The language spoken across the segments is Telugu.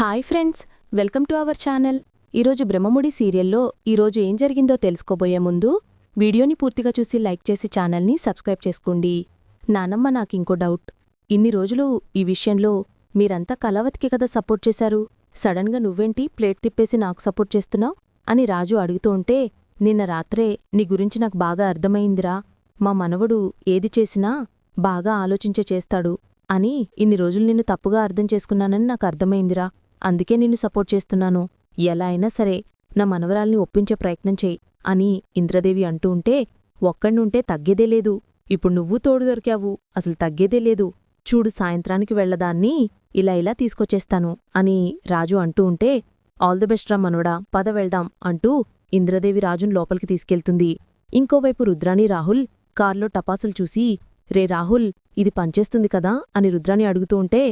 Hi friends welcome to our channel. ఈరోజు బ్రహ్మముడి సీరియల్లో ఈరోజు ఏం జరిగిందో తెలుసుకోబోయే ముందు వీడియోని పూర్తిగా చూసి లైక్ చేసి ఛానల్ని సబ్స్క్రైబ్ చేసుకోండి. నానమ్మ నాకింకో డౌట్. ఇన్ని రోజులు ఈ విషయంలో మీరంతా కలవతికి కదా సపోర్ట్ చేశారు? సడన్గా నువ్వేంటి ప్లేట్ తిప్పేసి నాకు సపోర్ట్ చేస్తున్నావు? అని రాజు అడుగుతూ ఉంటే నిన్న రాత్రే నీ గురించి నాకు బాగా అర్థమైందిరా. మా మనవడు ఏది చేసినా బాగా ఆలోచించే చేస్తాడు. అని ఇన్ని రోజులు నిన్ను తప్పుగా అర్థం చేసుకున్నానని నాకు అర్థమైందిరా. అందుకే నిన్ను సపోర్ట్ చేస్తున్నాను. ఎలా అయినా సరే నా మనవరాల్ని ఒప్పించే ప్రయత్నం చేయి అని ఇంద్రదేవి అంటూ ఉంటే ఒక్కడుంటే తగ్గేదే లేదు. ఇప్పుడు నువ్వు తోడు దొరికావు. అసలు తగ్గేదే లేదు. చూడు సాయంత్రానికి వెళ్ళదాన్ని ఇలా ఇలా తీసుకొచ్చేస్తాను అని రాజు అంటూ ఉంటే ఆల్ ది బెస్ట్ రా మనోడా పద వెళ్దాం అంటూ ఇంద్రదేవి రాజును లోపలికి తీసుకెళ్తుంది. ఇంకోవైపు రుద్రాణి రాహుల్ కార్లో టపాసులు చూసి రే రాహుల్ ఇది పంచేస్తుంది కదా అని రుద్రాని అడుగుతూ ఉంటే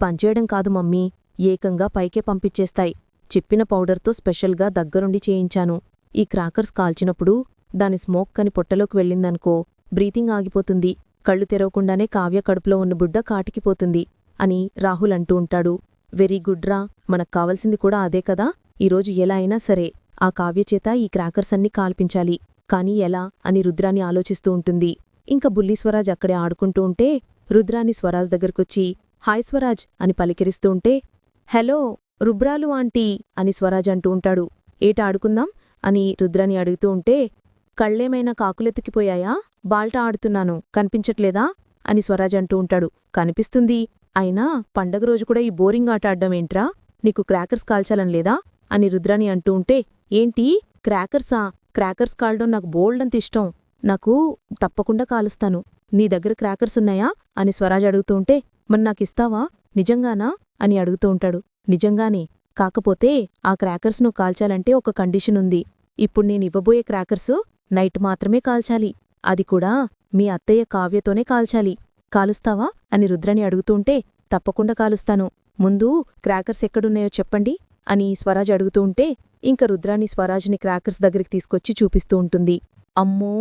పంచేయడం కాదు మమ్మీ ఏకంగా పైకే పంపించేస్తాయి. చెప్పిన పౌడర్తో స్పెషల్గా దగ్గరుండి చేయించాను. ఈ క్రాకర్స్ కాల్చినప్పుడు దాని స్మోక్ కని పొట్టలోకి వెళ్ళిందనుకో బ్రీతింగ్ ఆగిపోతుంది. కళ్ళు తెరవకుండానే కావ్య కడుపులో ఉన్న బుడ్డ కాటికిపోతుంది అని రాహుల్ అంటూ ఉంటాడు. వెరీ గుడ్ రా మనకు కావలసింది కూడా అదే కదా? ఈరోజు ఎలా అయినా సరే ఆ కావ్య చేత ఈ క్రాకర్స్ అన్ని కాల్పించాలి. కానీ ఎలా అని రుద్రాని ఆలోచిస్తూ ఉంటుంది. ఇంకా బుల్లి స్వరాజ్ అక్కడే ఆడుకుంటూ ఉంటే రుద్రాని స్వరాజ్ దగ్గరకొచ్చి హాయ్ స్వరాజ్ అని పలికిరిస్తూ ఉంటే హలో రుబ్రాలు ఆంటీ అని స్వరాజ్ అంటూ ఉంటాడు. ఏట ఆడుకుందాం అని రుద్రాని అడుగుతూ ఉంటే కళ్ళేమైనా కాకులెత్తికిపోయాయా? బాల్ట ఆడుతున్నాను కనిపించట్లేదా? అని స్వరాజ్ అంటూ ఉంటాడు. కనిపిస్తుంది అయినా పండగ రోజు కూడా ఈ బోరింగ్ ఆట ఆడ్డం ఏంట్రా? నీకు క్రాకర్స్ కాల్చాలని లేదా? అని రుద్రాని అంటూ ఉంటే ఏంటి? క్రాకర్సా? క్రాకర్స్ కాల్డం నాకు బోల్డంత ఇష్టం. నాకు తప్పకుండా కాలుస్తాను. నీ దగ్గర క్రాకర్స్ ఉన్నాయా? అని స్వరాజ్ అడుగుతూ ఉంటే మరి నాకిస్తావా? నిజంగానా? అని అడుగుతూ ఉంటాడు. నిజంగానే కాకపోతే ఆ క్రాకర్స్ను కాల్చాలంటే ఒక కండిషన్ ఉంది. ఇప్పుడు నేనివ్వబోయే క్రాకర్సు నైట్ మాత్రమే కాల్చాలి. అది కూడా మీ అత్తయ్య కావ్యతోనే కాల్చాలి. కాలుస్తావా? అని రుద్రని అడుగుతుంటే తప్పకుండా కాలుస్తాను. ముందు క్రాకర్స్ ఎక్కడున్నాయో చెప్పండి అని స్వరాజ్ అడుగుతూ ఉంటే ఇంక రుద్రాని స్వరాజ్ని క్రాకర్స్ దగ్గరికి తీసుకొచ్చి చూపిస్తూ ఉంటుంది. అమ్మో!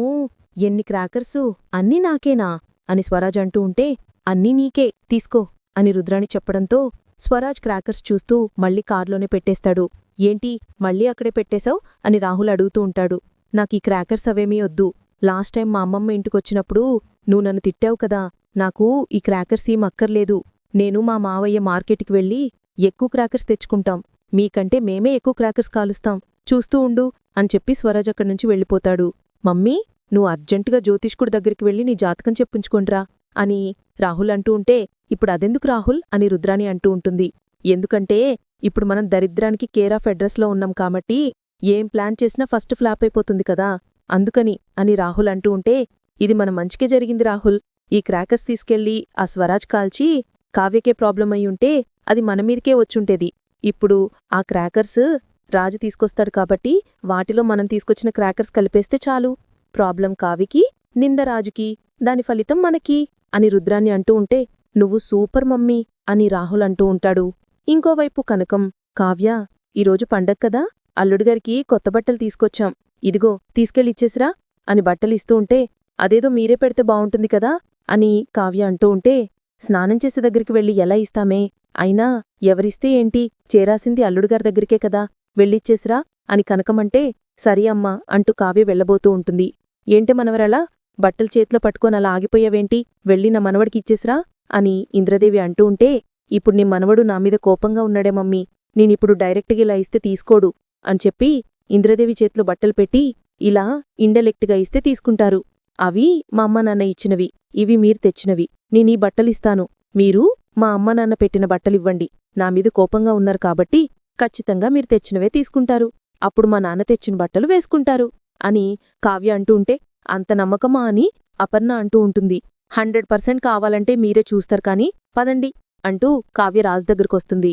ఎన్ని క్రాకర్సు? అన్నీ నాకేనా? అని స్వరాజ్ అంటూ ఉంటే అన్నీ నీకే తీసుకో అని రుద్రాని చెప్పడంతో స్వరాజ్ క్రాకర్స్ చూస్తూ మళ్ళీ కార్లోనే పెట్టేస్తాడు. ఏంటి మళ్ళీ అక్కడే పెట్టేశావ్? అని రాహుల్ అడుగుతూ ఉంటాడు. నాకీ క్రాకర్స్ అవేమీ వద్దు. లాస్ట్ టైం మా అమ్మమ్మ ఇంటికొచ్చినప్పుడు నువ్వు నన్ను తిట్టావు కదా. నాకు ఈ క్రాకర్స్ ఏం అక్కర్లేదు. నేను మా మావయ్య మార్కెట్కి వెళ్ళి ఎక్కువ క్రాకర్స్ తెచ్చుకుంటాం. మీకంటే మేమే ఎక్కువ క్రాకర్స్ కాలుస్తాం. చూస్తూ ఉండు అని చెప్పి స్వరాజ్ అక్కడి నుంచి వెళ్ళిపోతాడు. మమ్మీ నువ్వు అర్జెంటుగా జ్యోతిష్కుడి దగ్గరికి వెళ్ళి నీ జాతకం చెప్పించుకోండ్రా అని రాహుల్ అంటూ ఉంటే ఇప్పుడు అదెందుకు రాహుల్? అని రుద్రాణి అంటూ ఉంటుంది. ఎందుకంటే ఇప్పుడు మనం దరిద్రానికి కేర్ ఆఫ్ అడ్రస్లో ఉన్నాం కాబట్టి ఏం ప్లాన్ చేసినా ఫస్ట్ ఫ్లాప్ అయిపోతుంది కదా. అందుకని అని రాహుల్ అంటూ ఉంటే ఇది మన మంచికే జరిగింది రాహుల్. ఈ క్రాకర్స్ తీసుకెళ్ళి ఆ స్వరాజ్ కాల్చి కావ్యకే ప్రాబ్లం అయి ఉంటే అది మన మీదకే వచ్చుంటేది. ఇప్పుడు ఆ క్రాకర్స్ రాజు తీసుకొస్తాడు కాబట్టి వాటిలో మనం తీసుకొచ్చిన క్రాకర్స్ కలిపేస్తే చాలు. ప్రాబ్లం కావికి నింద రాజుకి దాని ఫలితం మనకి అని రుద్రాన్ని అంటూ ఉంటే నువ్వు సూపర్ మమ్మీ అని రాహుల్ అంటూ ఉంటాడు. ఇంకోవైపు కనకం కావ్య ఈరోజు పండగ కదా? అల్లుడిగారికి కొత్త బట్టలు తీసుకొచ్చాం. ఇదిగో తీసుకెళ్ళిచ్చేసిరా అని బట్టలిస్తూ ఉంటే అదేదో మీరే పెడితే బావుంటుంది కదా? అని కావ్య అంటూ ఉంటే స్నానం చేసే దగ్గరికి వెళ్ళి ఎలా ఇస్తామే? అయినా ఎవరిస్తే ఏంటి? చేరాసింది అల్లుడుగారి దగ్గరికే కదా? వెళ్ళిచ్చేసిరా అని కనకమంటే సరే అమ్మా అంటూ కావ్య వెళ్ళబోతూ ఉంటుంది. ఏంటి మనవరలా? బట్టలు చేతిలో పట్టుకొని అలా ఆగిపోయావేంటి? వెళ్ళి నా మనవడికిచ్చేసిరా అని ఇంద్రదేవి అంటూ ఉంటే ఇప్పుడు నీ మనవడు నా మీద కోపంగా ఉన్నాడే మమ్మీ నేనిప్పుడు డైరెక్ట్గా ఇలా ఇస్తే తీసుకోడు అని చెప్పి ఇంద్రదేవి చేతిలో బట్టలు పెట్టి ఇలా ఇండలెక్ట్గా ఇస్తే తీసుకుంటారు. అవి మా అమ్మ నాన్న ఇచ్చినవి ఇవి మీరు తెచ్చినవి. నేనీ బట్టలిస్తాను. మీరు మా అమ్మ నాన్న పెట్టిన బట్టలివ్వండి. నా మీద కోపంగా ఉన్నారు కాబట్టి ఖచ్చితంగా మీరు తెచ్చినవే తీసుకుంటారు. అప్పుడు మా నాన్న తెచ్చిన బట్టలు వేసుకుంటారు అని కావ్య అంటూ ఉంటే అంత నమ్మకమా అని అపర్ణ అంటూ ఉంటుంది. హండ్రెడ్ పర్సెంట్ కావాలంటే మీరే చూస్తారు కానీ పదండి అంటూ కావ్య రాజు దగ్గరకొస్తుంది.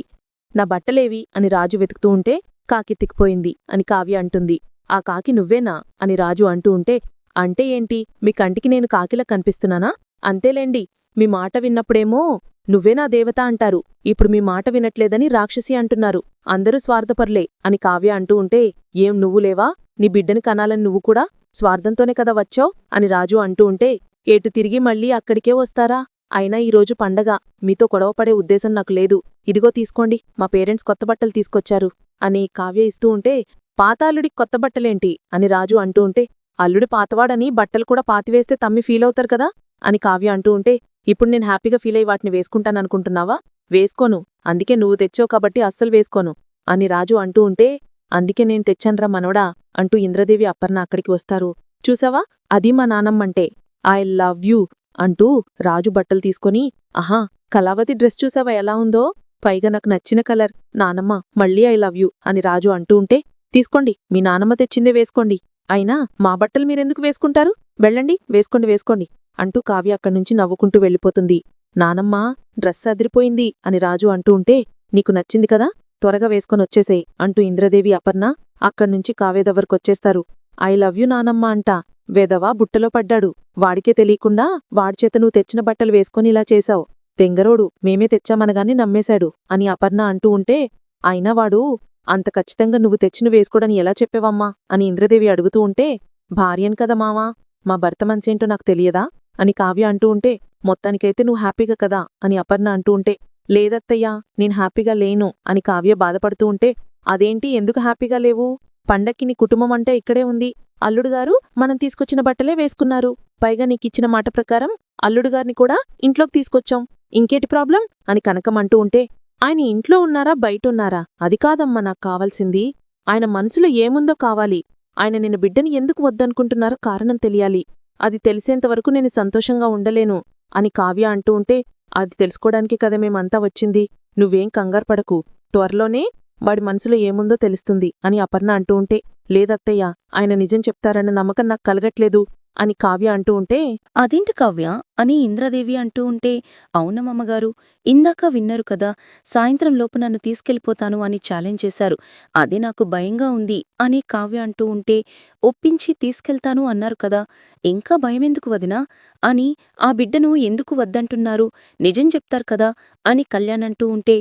నా బట్టలేవి అని రాజు వెతుకుతూ ఉంటే కాకి తిక్కిపోయింది అని కావ్య అంటుంది. ఆ కాకి నువ్వేనా అని రాజు అంటూ ఉంటే అంటే ఏంటి? మీ కంటికి నేను కాకిలా కనిపిస్తున్నానా? అంతేలేండి మీ మాట విన్నప్పుడేమో నువ్వేనా దేవత అంటారు. ఇప్పుడు మీ మాట వినట్లేదని రాక్షసి అంటున్నారు. అందరూ స్వార్థపర్లే అని కావ్య అంటూ ఉంటే ఏం నువ్వు లేవా? నీ బిడ్డని కనాలని నువ్వు కూడా స్వార్థంతోనే కదా వచ్చావు? అని రాజు అంటూ ఉంటే ఏటు తిరిగి మళ్ళీ అక్కడికే వస్తారా? అయినా ఈరోజు పండగ. మీతో గొడవపడే ఉద్దేశం నాకు లేదు. ఇదిగో తీసుకోండి. మా పేరెంట్స్ కొత్త బట్టలు తీసుకొచ్చారు. అని కావ్య ఇస్తూ ఉంటే పాతాలుడి కొత్త బట్టలేంటి? అని రాజు అంటూ ఉంటే అల్లుడు పాతవాడని బట్టలు కూడా పాతివేస్తే తమ్మి ఫీల్ అవుతారు కదా? అని కావ్య అంటూ ఉంటే ఇప్పుడు నేను హ్యాపీగా ఫీల్ అయ్యి వాటిని వేసుకుంటాననుకుంటున్నావా? వేసుకోను. అందుకే నువ్వు తెచ్చావు కాబట్టి అస్సలు వేసుకోను. అని రాజు అంటూ ఉంటే అందుకే నేను తెచ్చాన్రా మనవడా అంటూ ఇంద్రదేవి అప్పర్ణ అక్కడికి వస్తారు. చూసావా? అది మా నానమ్మంటే. ఐ లవ్ యూ అంటూ రాజు బట్టలు తీసుకొని ఆహా కళావతి డ్రెస్ చూసావా? ఎలా ఉందో? పైగా నాకు నచ్చిన కలర్. నానమ్మ మళ్ళీ ఐ లవ్ యూ అని రాజు అంటూ ఉంటే తీసుకోండి మీ నానమ్మ తెచ్చిందే వేసుకోండి. అయినా మా బట్టలు మీరెందుకు వేసుకుంటారు? వెళ్ళండి వేసుకోండి వేసుకోండి అంటూ కావ్య అక్కడ్నుంచి నవ్వుకుంటూ వెళ్ళిపోతుంది. నానమ్మ డ్రెస్ అదిరిపోయింది అని రాజు అంటూ ఉంటే నీకు నచ్చింది కదా? త్వరగా వేసుకొనొచ్చేసేయ్ అంటూ ఇంద్రదేవి అపర్ణ అక్కడ్నుంచి కావ్య దగ్గరకొచ్చేస్తారు. ఐ లవ్ యూ నానమ్మ అంట. వెదవా బుట్టలో పడ్డాడు. వాడికే తెలియకుండా వాడిచేత నువ్వు తెచ్చిన బట్టలు వేసుకొని ఇలా చేశావు. తెంగరోడు మేమే తెచ్చామనగాని నమ్మేశాడు అని అపర్ణ అంటూ ఉంటే అయినా వాడు అంత ఖచ్చితంగా నువ్వు తెచ్చిన వేసుకోడని ఎలా చెప్పేవమ్మా అని ఇంద్రదేవి అడుగుతూ ఉంటే భార్యను కదా మావా మా భర్త మనసేంటో నాకు తెలియదా అని కావ్య అంటూ ఉంటే మొత్తానికైతే నువ్వు హ్యాపీగా కదా అని అపర్ణ అంటూ ఉంటే లేదత్తయ్యా నేను హ్యాపీగా లేను అని కావ్య బాధపడుతూ ఉంటే అదేంటి ఎందుకు హ్యాపీగా లేవు? పండక్కి నీ కుటుంబం అంటే ఇక్కడే ఉంది. అల్లుడుగారు మనం తీసుకొచ్చిన బట్టలే వేసుకున్నారు. పైగా నీకిచ్చిన మాట ప్రకారం అల్లుడుగారిని కూడా ఇంట్లోకి తీసుకొచ్చాం. ఇంకేటి ప్రాబ్లం? అని కనకం అంటూ ఉంటే ఆయన ఇంట్లో ఉన్నారా? బయటున్నారా? అది కాదమ్మా నాకు కావాల్సింది. ఆయన మనసులో ఏముందో కావాలి. ఆయన నిన్ను బిడ్డని ఎందుకు వద్దనుకుంటున్నారో కారణం తెలియాలి. అది తెలిసేంతవరకు నేను సంతోషంగా ఉండలేను అని కావ్య అంటూ ఉంటే అది తెలుసుకోవడానికి కదా మేమంతా వచ్చింది. నువ్వేం కంగారు పడకు. త్వరలోనే వాడి మనసులో ఏముందో తెలుస్తుంది అని అపర్ణ అంటూ ఉంటే లేదత్తయ్య ఆయన నిజం చెప్తారన్న నమ్మకం నాకు కలగట్లేదు అని కావ్య అంటూ ఉంటే అదేంటి కావ్య అని ఇంద్రదేవి అంటూ ఉంటే అవునమ్మగారు ఇందాక విన్నారు కదా సాయంత్రం లోపు నన్ను తీసుకెళ్ళిపోతాను అని ఛాలెంజ్ చేశారు. అదే నాకు భయంగా ఉంది అని కావ్య అంటూ ఉంటే ఒప్పించి తీసుకెళ్తాను అన్నారు కదా ఇంకా భయమెందుకు వదినా? అని ఆ బిడ్డను ఎందుకు వద్దంటున్నారు? నిజం చెప్తారు కదా అని కళ్యాణ్ అంటూ ఉంటే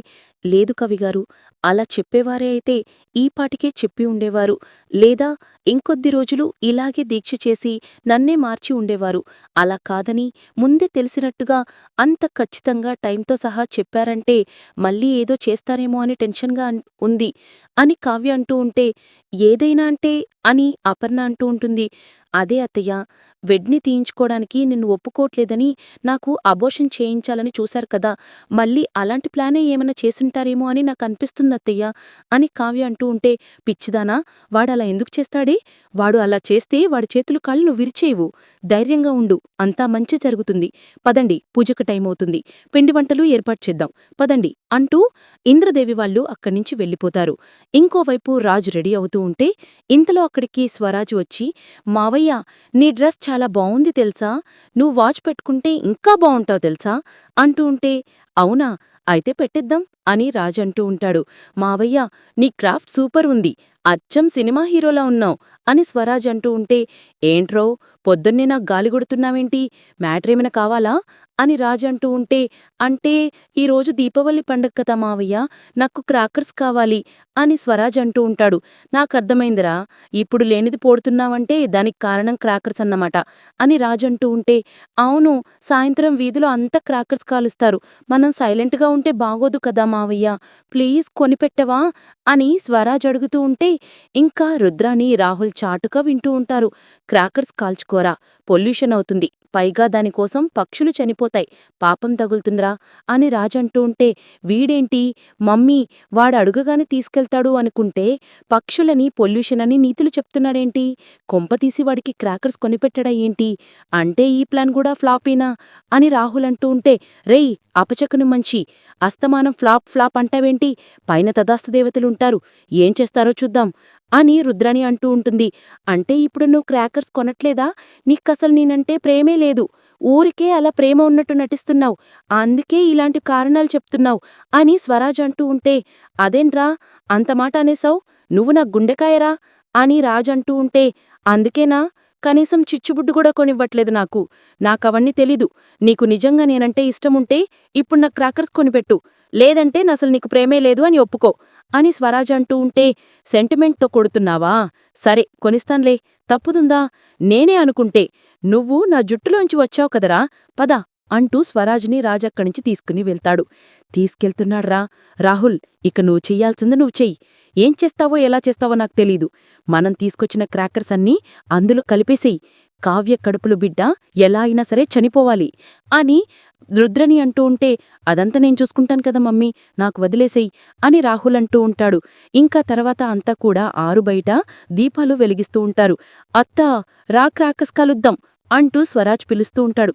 లేదు కవిగారు అలా చెప్పేవారే అయితే ఈపాటికే చెప్పి ఉండేవారు. లేదా ఇంకొద్ది రోజులు ఇలాగే దీక్ష చేసి నన్నే మార్చి ఉండేవారు. అలా కాదని ముందే తెలిసినట్టుగా అంత ఖచ్చితంగా టైంతో సహా చెప్పారంటే మళ్ళీ ఏదో చేస్తారేమో అని టెన్షన్గా ఉంది అని కావ్య అంటూ ఉంటే ఏదైనా అంటే అని అపర్ణ అంటూ ఉంటుంది. అదే అత్తయ్య వెడ్ని తీయించుకోవడానికి నిన్ను ఒప్పుకోవట్లేదని నాకు అబోషన్ చేయించాలని చూశారు కదా మళ్ళీ అలాంటి ప్లానే ఏమైనా చేసుంటారేమో అని నాకు అనిపిస్తుంది అత్తయ్య అని కావ్య అంటూ ఉంటే పిచ్చిదానా వాడలా ఎందుకు చేస్తాడే? వాడు అలా చేస్తే వాడి చేతులు కాళ్ళు నువ్వు విరిచేయవు. ధైర్యంగా ఉండు అంతా మంచి జరుగుతుంది. పదండి పూజకు టైం అవుతుంది. పిండి వంటలు ఏర్పాటు చేద్దాం. పదండి అంటూ ఇంద్రదేవి వాళ్ళు అక్కడ్నుంచి వెళ్ళిపోతారు. ఇంకోవైపు రాజు రెడీ అవుతూ ఉంటే ఇంతలో అక్కడికి స్వరాజు వచ్చి మావయ్య నీ డ్రెస్ చాలా బావుంది తెలుసా? నువ్వు వాచ్ పెట్టుకుంటే ఇంకా బావుంటావు తెలుసా? అంటూ ఉంటే అవునా అయితే పెట్టిద్దాం. అని రాజు అంటూ ఉంటాడు. మావయ్య నీ క్రాఫ్ట్ సూపర్ ఉంది. అచ్చం సినిమా హీరోలా ఉన్నావు అని స్వరాజ్ అంటూ ఉంటే ఏంట్రో పొద్దున్నే నాకు గాలి కొడుతున్నావేంటి? మ్యాట్రేమైనా కావాలా? అని రాజ్ అంటూ ఉంటే అంటే ఈరోజు దీపావళి పండగ కదా మావయ్య నాకు క్రాకర్స్ కావాలి అని స్వరాజ్ అంటూ ఉంటాడు. నాకర్థమైందిరా ఇప్పుడు లేనిది పోడుతున్నావంటే దానికి కారణం క్రాకర్స్ అన్నమాట అని రాజ్ అంటూ ఉంటే అవును సాయంత్రం వీధిలో అంతా క్రాకర్స్ కాలుస్తారు. మనం సైలెంట్గా ఉంటే బాగోదు కదా మావయ్య ప్లీజ్ కొనిపెట్టవా? అని స్వరాజ్ అడుగుతూ ఉంటే ఇంకా రుద్రాని రాహుల్ చాటుగా వింటూ ఉంటారు. క్రాకర్స్ కాల్చుకోరా పొల్యూషన్ అవుతుంది. పైగా దానికోసం పక్షులు చనిపోతాయి. పాపం తగులుతుందిరా అని రాజంటూ ఉంటే వీడేంటి? మమ్మీ వాడు అడుగగానే తీసుకెళ్తాడు అనుకుంటే పక్షులని పొల్యూషన్ అని నీతులు చెప్తున్నాడేంటి? కొంపతీసి వాడికి క్రాకర్స్ కొనిపెట్టడా ఏంటి? అంటే ఈ ప్లాన్ కూడా ఫ్లాపేనా? అని రాహుల్ అంటూ ఉంటే రేయ్ అపచకను మంచి అస్తమానం ఫ్లాప్ ఫ్లాప్ అంటావేంటి? పైన తదాస్తు దేవతలుంటారు. ఏం చేస్తారో చూద్దాం. అని రుద్రాణి అంటూ ఉంటుంది. అంటే ఇప్పుడు నువ్వు క్రాకర్స్ కొనట్లేదా? నీకసలు నేనంటే ప్రేమే లేదు. ఊరికే అలా ప్రేమ ఉన్నట్టు నటిస్తున్నావు. అందుకే ఇలాంటి కారణాలు చెప్తున్నావు అని స్వరాజ్ అంటూ ఉంటే అదేంట్రా? అంతమాట అనేసావు నువ్వు నా గుండెకాయరా? అని రాజ్ అంటూ ఉంటే అందుకేనా? కనీసం చిచ్చుబుడ్డు కూడా కొనివ్వట్లేదు నాకు. నాకవన్నీ తెలీదు. నీకు నిజంగా నేనంటే ఇష్టముంటే ఇప్పుడు నా క్రాకర్స్ కొనిపెట్టు. లేదంటే నసలు నీకు ప్రేమే లేదు అని ఒప్పుకో. అని స్వరాజ్ అంటూ ఉంటే సెంటిమెంట్తో కొడుతున్నావా? సరే కొనిస్తాన్లే. తప్పుదుందా? నేనే అనుకుంటే నువ్వు నా జుట్టులోంచి వచ్చావు కదరా? పద అంటూ స్వరాజ్ని రాజక్కడి నుంచి తీసుకుని వెళ్తాడు. తీసుకెళ్తున్నాడ్రా. రాహుల్ ఇక నువ్వు చెయ్యాల్సింది నువ్వు చెయ్యి. ఏం చేస్తావో ఎలా చేస్తావో నాకు తెలీదు. మనం తీసుకొచ్చిన క్రాకర్స్ అన్నీ అందులో కలిపేసేయి. కావ్య కడుపులు బిడ్డ ఎలా అయినా సరే చనిపోవాలి. అని రుద్రని అంటూ ఉంటే అదంతా నేను చూసుకుంటాను కదా మమ్మీ నాకు వదిలేసేయి అని రాహుల్ అంటూ ఉంటాడు. ఇంకా తర్వాత అంతా కూడా ఆరు బయట దీపాలు వెలిగిస్తూ ఉంటారు. అత్తా రా క్రాకర్స్ కలుద్దాం అంటూ స్వరాజ్ పిలుస్తూ ఉంటాడు.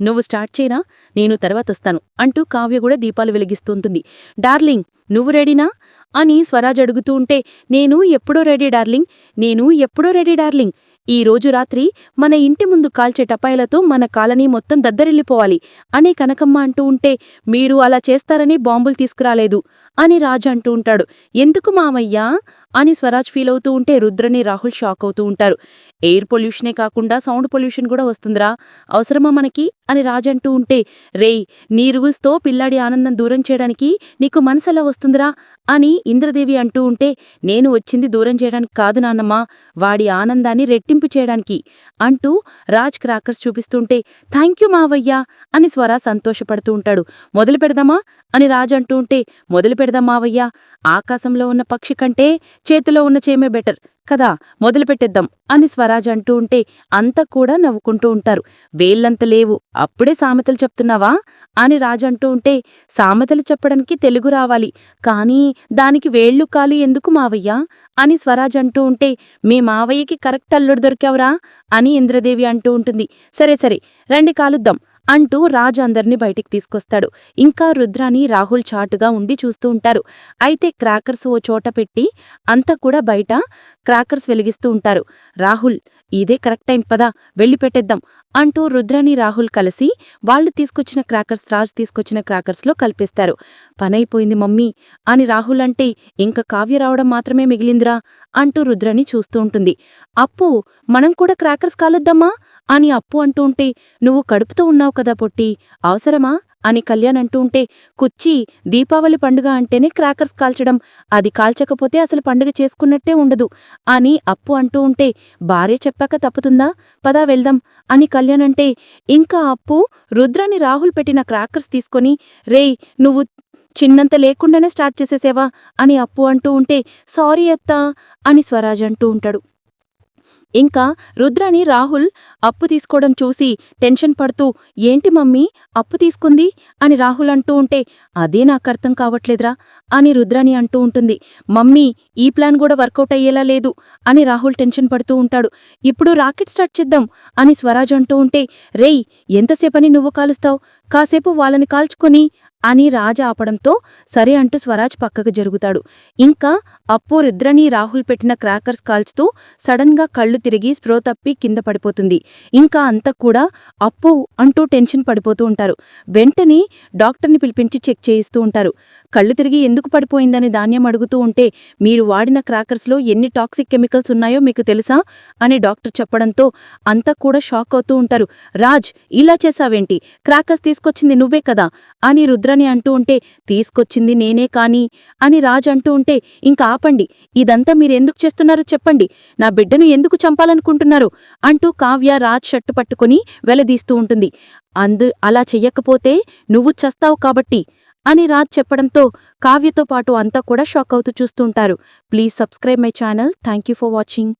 నువ్వు స్టార్ట్ చేయనా? నేను తర్వాత వస్తాను అంటూ కావ్య కూడా దీపాలు వెలిగిస్తూ ఉంటుంది. డార్లింగ్ నువ్వు రెడీనా? అని స్వరాజ్ అడుగుతూ ఉంటే నేను ఎప్పుడో రెడీ డార్లింగ్ నేను ఎప్పుడో రెడీ డార్లింగ్. ఈ రోజు రాత్రి మన ఇంటి ముందు కాల్చే టపాయిలతో మన కాలనీ మొత్తం దద్దరిల్లిపోవాలి అని కనకమ్మ అంటూ ఉంటే మీరు అలా చేస్తారని బాంబులు తీసుకురాలేదు అని రాజు అంటూ ఉంటాడు. ఎందుకు మామయ్యా? అని స్వరాజ్ ఫీల్ అవుతూ ఉంటే రుద్రని రాహుల్ షాక్ అవుతూ ఉంటారు. ఎయిర్ పొల్యూషనే కాకుండా సౌండ్ పొల్యూషన్ కూడా వస్తుందిరా. అవసరమా మనకి? అని రాజు అంటూ ఉంటే రేయ్ నీ రూల్స్తో పిల్లాడి ఆనందం దూరం చేయడానికి నీకు మనసెలా వస్తుందిరా? అని ఇంద్రదేవి అంటూ ఉంటే నేను వచ్చింది దూరం చేయడానికి కాదు నాన్నమ్మా వాడి ఆనందాన్ని రెట్టింపు చేయడానికి అంటూ రాజ్ క్రాకర్స్ చూపిస్తుంటే థ్యాంక్ యూ మావయ్యా అని స్వరా సంతోషపడుతూ ఉంటాడు. మొదలు పెడదామా? అని రాజ్ అంటూ ఉంటే మొదలు పెడదాం మావయ్యా. ఆకాశంలో ఉన్న పక్షి కంటే చేతిలో ఉన్న చేమే బెటర్. కదా మొదలుపెట్టేద్దాం అని స్వరాజ్ అంటూ ఉంటే అంతా కూడా నవ్వుకుంటూ ఉంటారు. వేళ్ళంత లేవు అప్పుడే సామెతలు చెప్తున్నావా? అని రాజు అంటూ ఉంటే సామెతలు చెప్పడానికి తెలుగు రావాలి కానీ దానికి వేళ్ళు కాలు ఎందుకు మావయ్యా? అని స్వరాజ్ అంటూ ఉంటే మీ మావయ్యకి కరెక్ట్ అల్లుడు దొరికావురా? అని ఇంద్రదేవి అంటూ ఉంటుంది. సరే సరే రండి కాలుద్దాం. అంటూ రాజు అందర్నీ బయటికి తీసుకొస్తాడు. ఇంకా రుద్రాని రాహుల్ చాటుగా ఉండి చూస్తూ ఉంటారు. అయితే క్రాకర్స్ ఓ చోట పెట్టి అంతా కూడా బయట క్రాకర్స్ వెలిగిస్తూ ఉంటారు. రాహుల్ ఇదే కరెక్ట్ టైం పదా వెళ్ళి పెట్టేద్దాం అంటూ రుద్రని రాహుల్ కలిసి వాళ్ళు తీసుకొచ్చిన క్రాకర్స్ రాజ్ తీసుకొచ్చిన క్రాకర్స్లో కలిపేస్తారు. పనైపోయింది మమ్మీ అని రాహుల్ అంటే ఇంకా కావ్య రావడం మాత్రమే మిగిలిందిరా అంటూ రుద్రని చూస్తూ ఉంటుంది. అప్పు మనం కూడా క్రాకర్స్ కాలుద్దామా అని అప్పు అంటూ ఉంటే నువ్వు కడుపుతూ ఉన్నావు కదా పొట్టి అవసరమా? అని కళ్యాణ్ అంటూ ఉంటే కుచ్చి దీపావళి పండుగ అంటేనే క్రాకర్స్ కాల్చడం. అది కాల్చకపోతే అసలు పండుగ చేసుకున్నట్టే ఉండదు అని అప్పు అంటూ ఉంటే భార్య చెప్పాక తప్పుతుందా? పదా వెళ్దాం అని కళ్యాణ్ అంటే ఇంకా అప్పు రుద్రాని రాహుల్ పెట్టిన క్రాకర్స్ తీసుకొని రేయ్ నువ్వు చిన్నంత లేకుండానే స్టార్ట్ చేసేసేవా? అని అప్పు అంటూ ఉంటే సారీ అత్తా అని స్వరాజ్ అంటూ ఉంటాడు. ఇంకా రుద్రని రాహుల్ అప్పు తీసుకోవడం చూసి టెన్షన్ పడుతూ ఏంటి మమ్మీ అప్పు తీసుకుంది? అని రాహుల్ అంటూ ఉంటే అదే నాకు అర్థం కావట్లేదురా అని రుద్రాని అంటూ ఉంటుంది. మమ్మీ ఈ ప్లాన్ కూడా వర్కౌట్ అయ్యేలా లేదు అని రాహుల్ టెన్షన్ పడుతూ ఉంటాడు. ఇప్పుడు రాకెట్ స్టార్ట్ చేద్దాం అని స్వరాజ్ అంటూ ఉంటే రేయ్ ఎంతసేపని నువ్వు కాలుస్తావు? కాసేపు వాళ్ళని కాల్చుకొని అని రాజ ఆపడంతో సరే అంటూ స్వరాజ్ పక్కకు జరుగుతాడు. ఇంకా అప్పు రుద్రని రాహుల్ పెట్టిన క్రాకర్స్ కాల్చుతూ సడన్గా కళ్ళు తిరిగి స్ప్రో తప్పి కింద పడిపోతుంది. ఇంకా అంతా కూడా అప్పు అంటూ టెన్షన్ పడిపోతూ ఉంటారు. వెంటనే డాక్టర్ని పిలిపించి చెక్ చేయిస్తూ ఉంటారు. కళ్ళు తిరిగి ఎందుకు పడిపోయిందని ధాన్యం అడుగుతూ ఉంటే మీరు వాడిన క్రాకర్స్లో ఎన్ని టాక్సిక్ కెమికల్స్ ఉన్నాయో మీకు తెలుసా? అని డాక్టర్ చెప్పడంతో అంతా కూడా షాక్ అవుతూ ఉంటారు. రాజ్ ఇలా చేసావేంటి క్రాకర్స్ తీసుకొచ్చింది నువ్వే కదా? అని రుద్ర రుద్రని అంటూ ఉంటే తీసుకొచ్చింది నేనే కాని అని రాజ్ అంటూ ఉంటే ఇంకా ఆపండి. ఇదంతా మీరెందుకు చేస్తున్నారో చెప్పండి. నా బిడ్డను ఎందుకు చంపాలనుకుంటున్నారు? అంటూ కావ్య రాజ్ షట్టు పట్టుకుని వెలదీస్తూ ఉంటుంది. అందు అలా చెయ్యకపోతే నువ్వు చస్తావు కాబట్టి అని రాజ్ చెప్పడంతో కావ్యతో పాటు అంతా కూడా షాక్ అవుతూ చూస్తుంటారు please subscribe my channel. Thank you for watching.